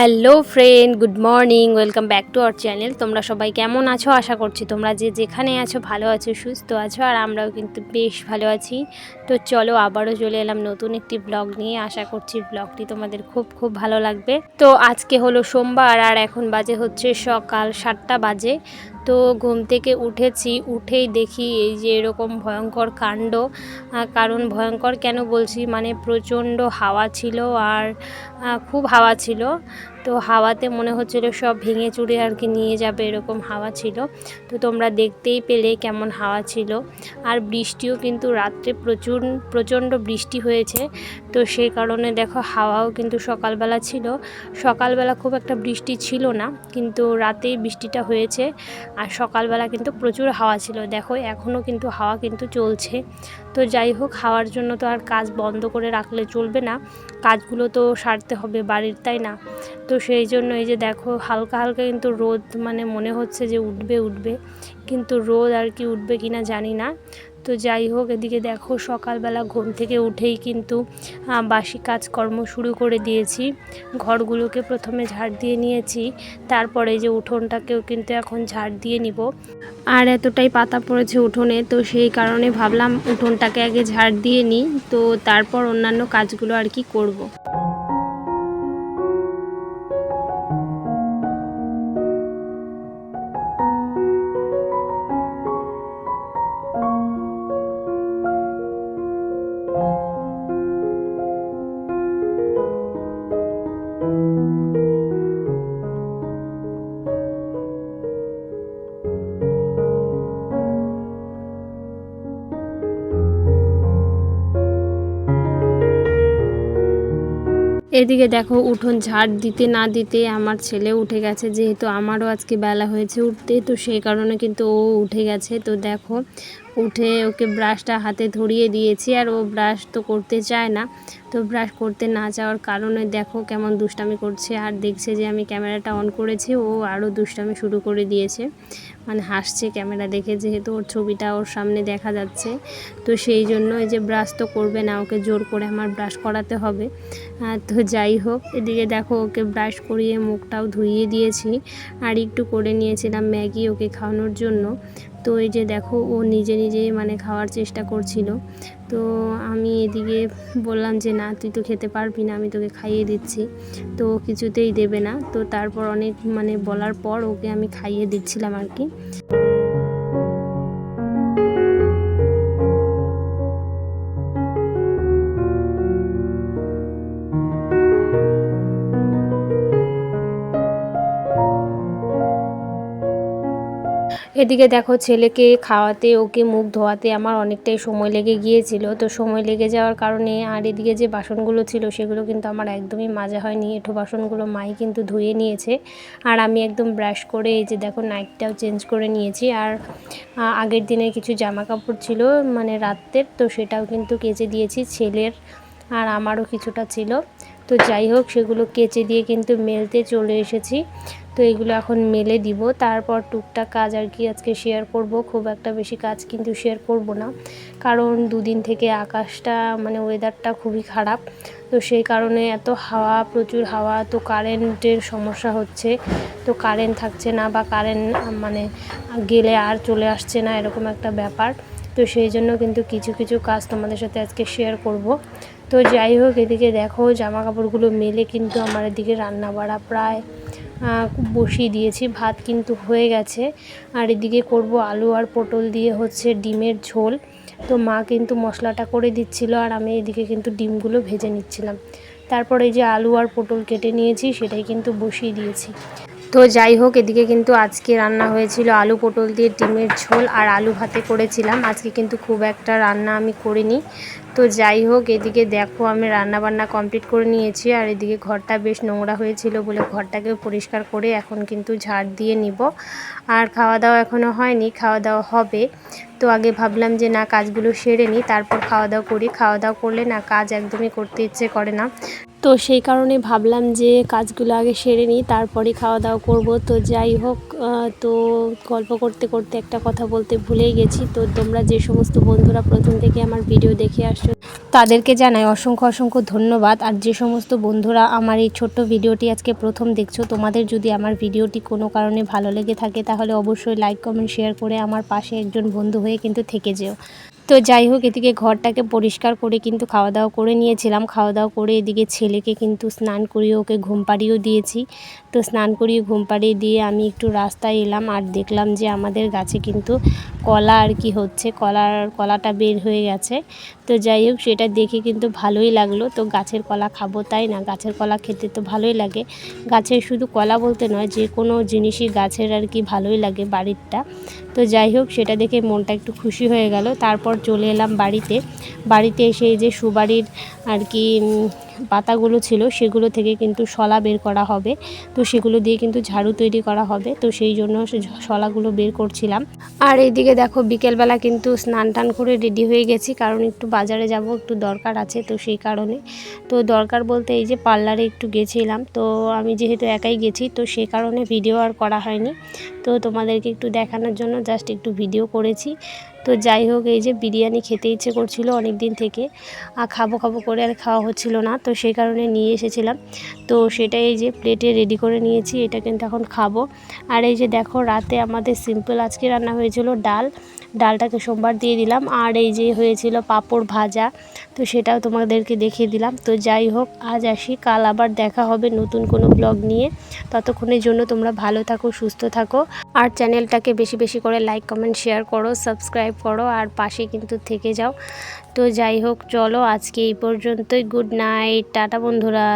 hello friend, good morning, welcome back to our channel. তোমরা সবাই কেমন আছো? আশা করছি তোমরা যে যেখানে আছো ভালো আছো, সুস্থ আছো, আর আমরাও কিন্তু বেশ ভালো আছি। তো চলো আবারও চলে এলাম নতুন একটি ব্লগ নিয়ে। আশা করছি ব্লগটি তোমাদের খুব খুব ভালো লাগবে। তো আজকে হলো সোমবার, আর এখন বাজে হচ্ছে সকাল সাতটা বাজে। তো ঘুম থেকে উঠেছি, উঠেই দেখি এই যে এরকম ভয়ঙ্কর কাণ্ড। কারণ ভয়ঙ্কর কেন বলছি? মানে প্রচণ্ড হাওয়া ছিল, আর খুব হাওয়া ছিল। তো হাওয়াতে মনে হচ্ছিল সব ভেঙে চুরে আর কি নিয়ে যাবে এরকম হাওয়া ছিল। তো তোমরা দেখতেই পেলে কেমন হাওয়া ছিল। আর বৃষ্টিও কিন্তু রাত্রে প্রচুর, প্রচণ্ড বৃষ্টি হয়েছে। তো সেই কারণে দেখো হাওয়াও কিন্তু সকালবেলা ছিল। সকালবেলা খুব একটা বৃষ্টি ছিল না, কিন্তু রাতেই বৃষ্টিটা হয়েছে। আর সকালবেলা কিন্তু প্রচুর হাওয়া ছিল। দেখো এখনও কিন্তু হাওয়া কিন্তু চলছে। তো যাই হোক, হাওয়ার জন্য তো আর কাজ বন্ধ করে রাখলে চলবে না। কাজগুলো তো সারতে হবে বাড়ির, তাই না? তো সেই জন্য এই যে দেখো, হালকা হালকা কিন্তু রোদ মানে মনে হচ্ছে যে উঠবে উঠবে। কিন্তু রোদ আর কি উঠবে কি না জানি না। তো যাই হোক, এদিকে দেখো সকালবেলা ঘুম থেকে উঠেই কিন্তু বাসি কাজকর্ম শুরু করে দিয়েছি। ঘরগুলোকে প্রথমে ঝাড় দিয়ে নিয়েছি। তারপরে যে উঠোনটাকেও কিন্তু এখন ঝাড় দিয়ে নিব। আর এতটাই পাতা পড়েছে উঠোনে, তো সেই কারণে ভাবলাম উঠোনটাকে আগে ঝাড় দিয়ে নিই। তো তারপর অন্যান্য কাজগুলো আর কি করব। এদিকে দেখো, উঠোন ঝাড় দিতে না দিতে আমার ছেলে উঠে গেছে। যেহেতু আমারও আজকে বেলা হয়েছে উঠতে, তো সেই কারণে কিন্তু ও উঠে গেছে। তো দেখো, উঠে ওকে ব্রাশটা হাতে ধরিয়ে দিয়েছি, আর ও ব্রাশ তো করতে চায় না। তো ব্রাশ করতে না চাওয়ার কারণে দেখো কেমন দুষ্টামি করছে, আর দেখছে যে আমি ক্যামেরাটা অন করেছি, ও আরও দুষ্টামি শুরু করে দিয়েছে। মানে হাসছে ক্যামেরা দেখে, যেহেতু ওর ছবিটা ওর সামনে দেখা যাচ্ছে। তো সেই জন্য এই যে ব্রাশ তো করবে না, ওকে জোর করে আমার ব্রাশ করাতে হবে। তো যাই হোক, এদিকে দেখো ওকে ব্রাশ করিয়ে মুখটাও ধুইয়ে দিয়েছি। আর একটু করে নিয়েছিলাম ম্যাগি ওকে খাওয়ানোর জন্য। তো এই যে দেখো, ও নিজে নিজে মানে খাওয়ার চেষ্টা করছিল। তো আমি এদিকে বললাম যে, না, তুই তো খেতে পারবি না, আমি তোকে খাইয়ে দিচ্ছি। তো কিছুতেই দেবে না। তো তারপর অনেক মানে বলার পর ওকে আমি খাইয়ে দিচ্ছিলাম আর কি। এদিকে দেখো ছেলেকে খাওয়াতে, ওকে মুখ ধোয়াতে আমার অনেকটাই সময় লেগে গিয়েছিল। তো সময় লেগে যাওয়ার কারণে আর এদিকে যে বাসনগুলো ছিল সেগুলো কিন্তু আমার একদমই মাজা হয়নি। এঁঠো বাসনগুলো মাই কিন্তু ধুয়ে নিয়েছে। আর আমি একদম ব্রাশ করে এই যে দেখো নাইটটাও চেঞ্জ করে নিয়েছি। আর আগের দিনের কিছু জামা কাপড় ছিল মানে রাত্রের, তো সেটাও কিন্তু কেচে দিয়েছি ছেলের। আর আমারও কিছুটা ছিল। তো যাই হোক, সেগুলো কেচে দিয়ে কিন্তু মেলতে চলে এসেছি। তো এগুলো এখন মেলে দিব। তারপর টুকটাক কাজ আর কি আজকে শেয়ার করব। খুব একটা বেশি কাজ কিন্তু শেয়ার করব না। কারণ দুদিন থেকে আকাশটা মানে ওয়েদারটা খুবই খারাপ। তো সেই কারণে এত হাওয়া, প্রচুর হাওয়া, তো কারেন্টের সমস্যা হচ্ছে। তো কারেন্ট থাকছে না বা কারেন্ট মানে গেলে আর চলে আসছে না, এরকম একটা ব্যাপার। তো সেই জন্য কিন্তু কিছু কিছু কাজ তোমাদের সাথে আজকে শেয়ার করব। তো যাই হোক, এদিকে দেখো জামা কাপড়গুলো মেলে কিন্তু আমার এদিকে রান্না বাড়া প্রায় বসিয়ে দিয়েছি। ভাত কিন্তু হয়ে গেছে। আর এদিকে করব আলু আর পটল দিয়ে হচ্ছে ডিমের ঝোল। তো মা কিন্তু মশলাটা করে দিচ্ছিল আর আমি এদিকে কিন্তু ডিমগুলো ভেজে নিচ্ছিলাম। তারপরে যে আলু আর পটল কেটে নিয়েছি, সেটাই কিন্তু বসিয়ে দিয়েছি। তো যাই হোক, এদিকে কিন্তু আজকে রান্না হয়েছিল আলু পটল দিয়ে ডিমের ঝোল আর আলু ভাতে করেছিলাম। আজকে কিন্তু খুব একটা রান্না আমি করিনি। তো যাই হোক, এদিকে দেখো আমি রান্না বান্না কমপ্লিট করে নিয়েছি আর এদিকে ঘরটা বেশ নোংরা হয়েছিল বলে ঘরটাকেও পরিষ্কার করে এখন কিন্তু ঝাড় দিয়ে নিব। আর খাওয়া দাওয়া এখনও হয়নি খাওয়া দাওয়া হবে। তো আগে ভাবলাম যে না, কাজগুলো সেরে নিই, তারপর খাওয়া দাওয়া করি। খাওয়া দাওয়া করলে না, কাজ একদমই করতে ইচ্ছে করে না। তো সেই কারণে ভাবলাম যে কাজগুলো আগে সেরে নিই, তারপরে খাওয়া দাওয়া করব। তো যাই হোক তো গল্প করতে করতে একটা কথা বলতে ভুলেই গেছি। তো তোমরা যে সমস্ত বন্ধুরা প্রথম থেকে আমার ভিডিও দেখে আসছো, তাদেরকে জানাই অসংখ্য অসংখ্য ধন্যবাদ। আর যে সমস্ত বন্ধুরা আমার এই ছোট্ট ভিডিওটি আজকে প্রথম দেখছ, তোমাদের যদি আমার ভিডিওটি কোনো কারণে ভালো লেগে থাকে, তাহলে অবশ্যই লাইক কমেন্ট শেয়ার করে আমার পাশে একজন বন্ধু হয়ে কিন্তু থেকে যেও। তো যাই হোক, এদিকে ঘরটাকে পরিষ্কার করে কিন্তু খাওয়া দাওয়া করে নিয়েছিলাম। খাওয়া দাওয়া করে এদিকে ছেলেকে কিন্তু স্নান করিয়ে ওকে ঘুম পাড়িয়েও দিয়েছি। তো স্নান করিয়ে ঘুম পাড়িয়ে দিয়ে আমি একটু রাস্তায় এলাম আর দেখলাম যে আমাদের গাছে কিন্তু কলা আর কি হচ্ছে, কলার, কলাটা বের হয়ে গেছে। তো যাই হোক, সেটা দেখে কিন্তু ভালোই লাগল। তো গাছের কলা খাব তাই না? গাছের কলা খেতে তো ভালোই লাগে। গাছের শুধু কলা বলতে নয়, যে কোনো জিনিসই গাছের আর কি ভালোই লাগে বাড়িরটা। তো যাই হোক, সেটা দেখে মনটা একটু খুশি হয়ে গেল। তারপর চলে এলাম বাড়িতে। বাড়িতে এসে এই যে সুবাড়ির আর কি পাতাগুলো ছিল, সেগুলো থেকে কিন্তু শলা বের করা হবে। তো সেগুলো দিয়ে কিন্তু ঝাড়ু তৈরি করা হবে। তো সেই জন্য শলাগুলো বের করছিলাম। আর এইদিকে দেখো, বিকেলবেলা কিন্তু স্নান টান করে রেডি হয়ে গেছি। কারণ একটু বাজারে যাব, একটু দরকার আছে তো সেই কারণে। তো দরকার বলতে এই যে পার্লারে একটু গেছিলাম। তো আমি যেহেতু একাই গেছি, তো সেই কারণে ভিডিও আর করা হয়নি। তো তোমাদেরকে একটু দেখানোর জন্য জাস্ট একটু ভিডিও করেছি। তো যাই হোক, এই যে বিরিয়ানি খেতে ইচ্ছে করছিল অনেক দিন থেকে, আর খাব খাব করে আর খাওয়া হচ্ছিল না, তো সেই কারণে নিয়ে এসেছিলাম। তো সেটা এই যে প্লেটে রেডি করে নিয়েছি, এটা কিন্তু এখন খাব। আর এই যে দেখো, রাতে আমাদের সিম্পল আজকে রান্না হয়েছিল ডাল ডালটাকে সোমবার দিয়ে দিলাম। আর এই যে হয়েছিল পাঁপড় ভাজা, তো সেটাও তোমাদেরকে দেখিয়ে দিলাম। তো যাই হোক, আজ আসি, কাল আবার দেখা হবে নতুন কোনো ব্লগ নিয়ে। ততক্ষণের জন্য তোমরা ভালো থাকো, সুস্থ থাকো। আর চ্যানেলটাকে বেশি বেশি করে লাইক, কমেন্ট, শেয়ার করো, সাবস্ক্রাইব করো, আর পাশে কিন্তু থেকে যাও। তো যাই হোক, চলো আজকে এই পর্যন্তই। Good night. টাটা বন্ধুরা।